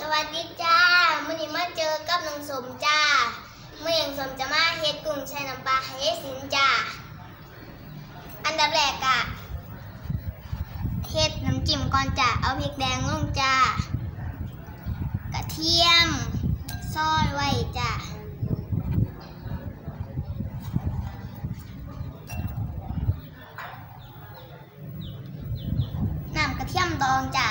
สวัสดีจ้ามื่อนี้มาเจอกับน้องสมจ้าเมื่อยังสมจะมาเฮ็ดกุ้งใช้น้ำปลาให้ยายสินจ้าอันดับแรกอะเฮ็ดน้ำจิ้มก่อนจ้าเอาพริกแดงลงจ้ากระเทียมซอยไว้จ้าน้ำกระเทียมดองจ้า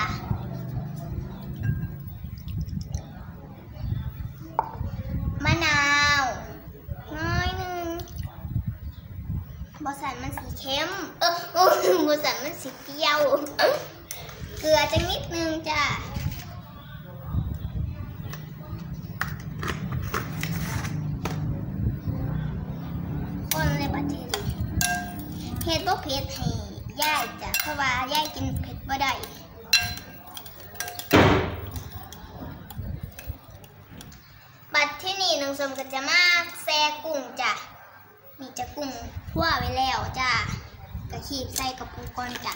มะนาวน้อยหนึ่ง บอสันมันสีเข้ม เออโอ้ยบสันมันสีเปรี้ยว เกลือจังนิดนึงจ้ะคนในประเทศนี้เฮ็ดบ่เผ็ดให้ย่ายจ้ะ เพราะว่าย่ายกินเผ็ดบ่ได้บัดที่นี่น้องสมก็จะมาแซ่กุ้งจ้ะนี่จะกุ้ง ทั่วไว้แล้วจ้ะกระขีบใส่กระปุกก่อนจ้ะ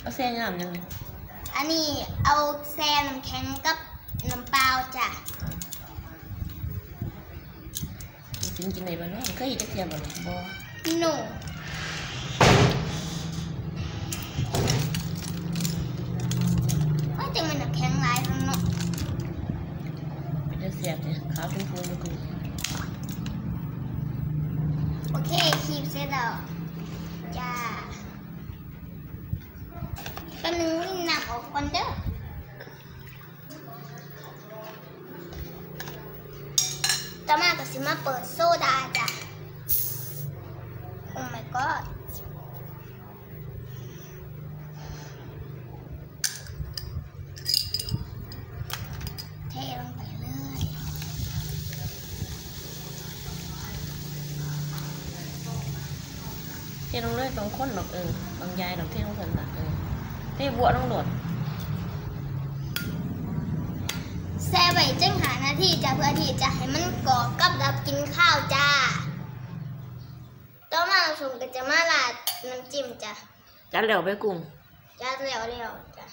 เอาเส้นน้ำยังไงอันนี้เอาแซ่น้ำแข็งกับน้ำเปล่าจ้ะกินกินไหนบ้างเนาะเคยเห็นจะเทียมบ่หรอบ่หนูว่าจะมันน้ำแข็งหลายทั้งเนาะ เป็นจะเสียบเนี่ยขาวชมพูนี่กู โอเคขีบเสร็จแล้วจ้าแป๊บ นึงวิ่งน้ำออกก่อนเด้อต่อมาก็สิมาเปิดโซดาจ้ะ โอ้ my god เทลงไปเลยเทลงเลยตรงข้นหรอกเออบางยายดอกเทียนลงสันน่ะเออ เทียบัวต้องโดดแซ่ไว้จังหานาทีจ้ะเพื่อที่จะให้มันกรอบกับดับกินข้าวจ้าต่อมาผมก็จะมาราดน้ำจิ้มจ้ะจัดแล้วไปกุ้งจ้าเร็วเร็วๆจ้ะ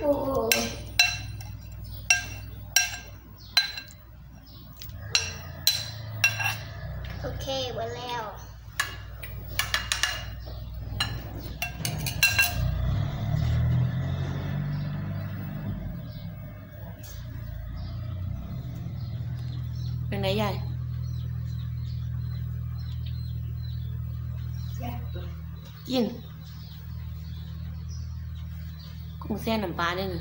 โอ้โหโอเคหมดแล้ว เป็นไงยายกินกุ้งแซ่น้ำปลาเนี่ยนะ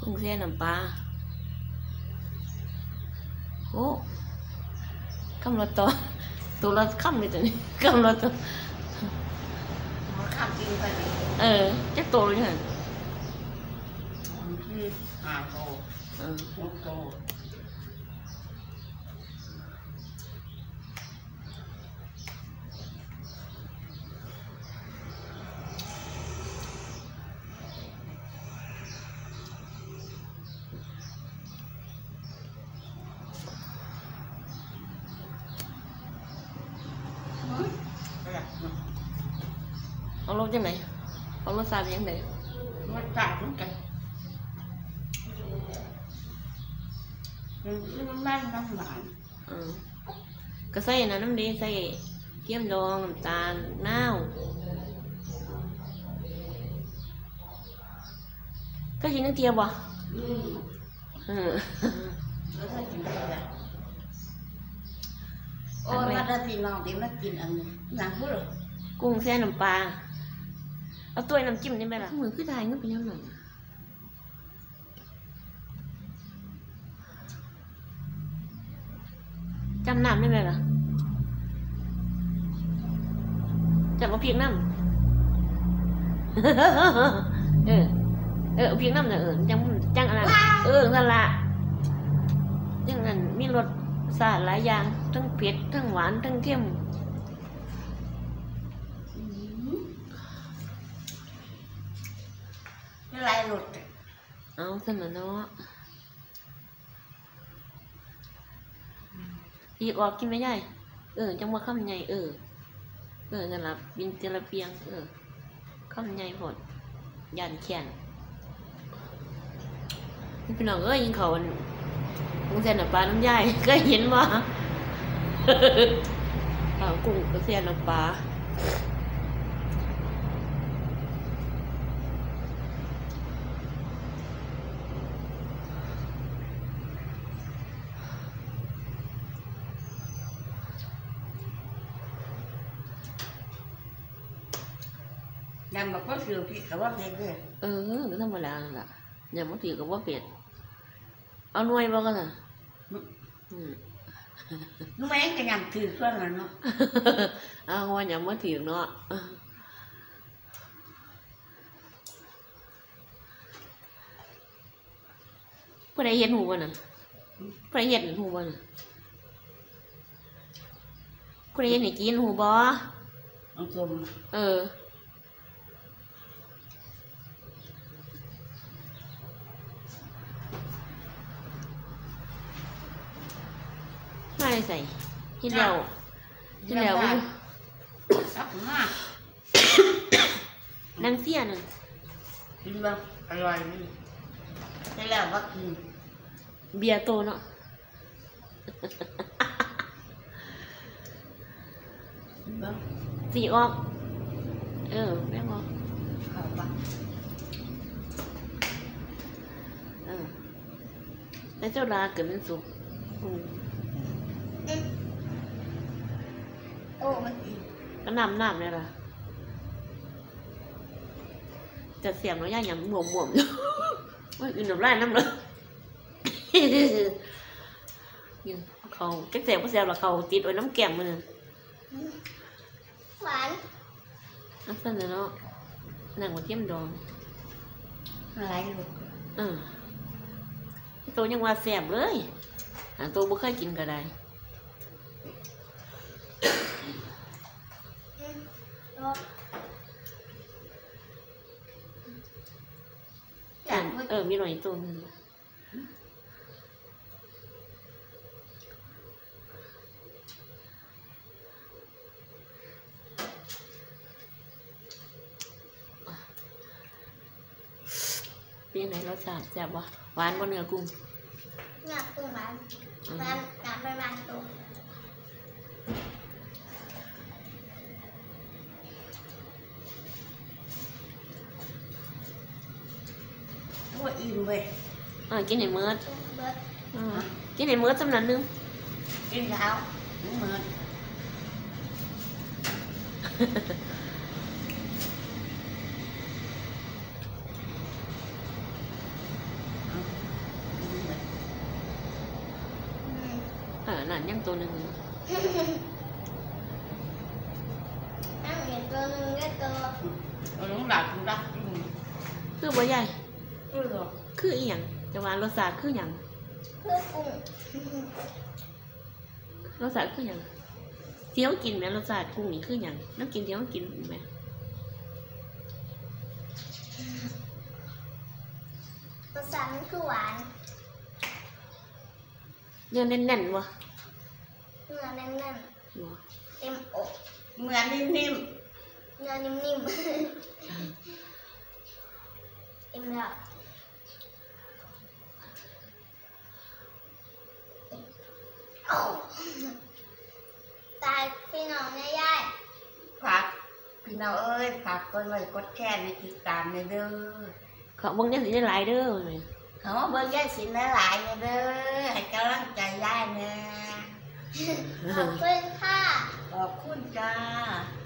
กุ้งแซ่น้ำปลาโอ้คำละตัวตัวละคำเลยตัวนี้คำละตัวมันข้ามจริงไปเลยเออจักตัวเลยฮะมันคือห้าโตเออหกโต เอารสจังไหนเอารสชาติยังไงมันจ่ายเหมือนกันมันคือมันแม่นน้ำหวานเออก็ใส่อันนั้นน้ำดีใส่เทียมดองน้ำตาลน้าวก็กินน้ำเทียมบ่อืมเออแล้วถ้ากินได้ละโอ้ยมาได้พี่น้องเดี๋ยวมากินอันนี้หนังพูดหรอกุ้งแซ่น้ำปลา เอาตัวน้ำจิ้มได้ไหมล่ะเหมือนคือไทยก็เป็นยังไงจำน้ำได้ไหมล่ะจำมาเพียงน้ำเออ เออเอาเพียงน้ำน่ะเออจังจังอะไรเออนั่นละจังนั้นมีรสชาติหลายอย่าง ทั้งเผ็ด ทั้งหวาน ทั้งเค็ม ไม่ไรหลุด เอาสนะเนาะอีกออกกินไม่ได้เออจังว่าข้ามใหญ่เออ เออนั่นละบินเจละเปียง เออข้ามใหญ่หดยันแขนนี่พี่น้องเอ้ยยิงเขาอันมึงเส้นน้ำปลาน้ำใหญ่ก็เห็นว่าเอากุ้งก็เส้นน้ำปลา ยำแบบก็เสือพี่กับว่าเผ็ดเลยเออก็ธรรมดานั่นล่ะอย่ามาถือกับว่าเป็ดเอาหน่วยบ่กันน่ะอืมนู้แม่งก็ยำถือส่วนละเนาะเอาว่าอย่ามาถือเนาะผู้ใดเห็นหูบ่น่ะผู้ใดเห็นหูบ่น่ะผู้ใดเห็นให้กินหูบ่น้องชมเออ เลยใส่เห็นแล้วเห็นแล้วซับมากนางเสียนั่นกินบ้างอร่อยนี่ได้แล้วว่ากินเบียร์โตเนาะกินบ้างสีออก เออแม่งออกเข้าปะเออแล้วเจ้าลาเกิดเป็นสุขอืม โอ้มันอีก ก็ น้ำน้ำเนี่ยล่ะจะเสียงเนาะย่าหยำหมวมหมวมอยู่ว่าอื่นน้ำลายน้ำเลยยินเขาแก๊กแสบก็แสบหรอเขาติดไว้น้ำแก้มมันหวานอันสั้นเลยเนาะนางมาเทียมดองอะไรหลุดเออตัวยังว่าแสบเลยอ่าตัวบ่เคยกินก็ได้ อืมรส จัด มือเออมีหน่อยตัวหนึงเป็นยังไงรสชาติแซ่บวะหวานบ่เนื้อกุ้งหนักกุ้งหวานอืมหวานหนักประมาณตัวว่าอิ่มเว้ยเออกินให้เมิดเบิดเออกินให้เมิดจำนั้นหนึงกินเช้าน้ำมันเอากินเลยอืมเออนั่นยังตัว หนึ่งน้ำอีกตัวหนึงก็ตัวเอาน้องหลับดูดักอืมคือบ่ใหญ่เออเหรอ คืออีหยังจะว่ารสชาติคือหยังเพื่อกุ้งรสชาติคือหยังเที่ยวกินไหมรสชาติกุ้งนี่คือหยังน้ำกินเที่ยวกินไหมรสชาติมันคือหวานเนื้อแน่นๆวะเนื้อแน่นวะๆเต็มอกเหมือนนิ่มเนื้อนิ่มๆเต็มแล้วโอ้ตายพี่น้องเนี่ยยาย ๆผัก พี่น้องเอ้ยผักกดไลค์กดแชร์ในติดตามในเด้อเขาเบิ่งเนี่ยสิได้หลายเด้อแม่เขามาเบิ่งยายสินหลายๆในเด้อให้กำลังใจยายนะขอบคุณค่ะขอบคุณจ้าข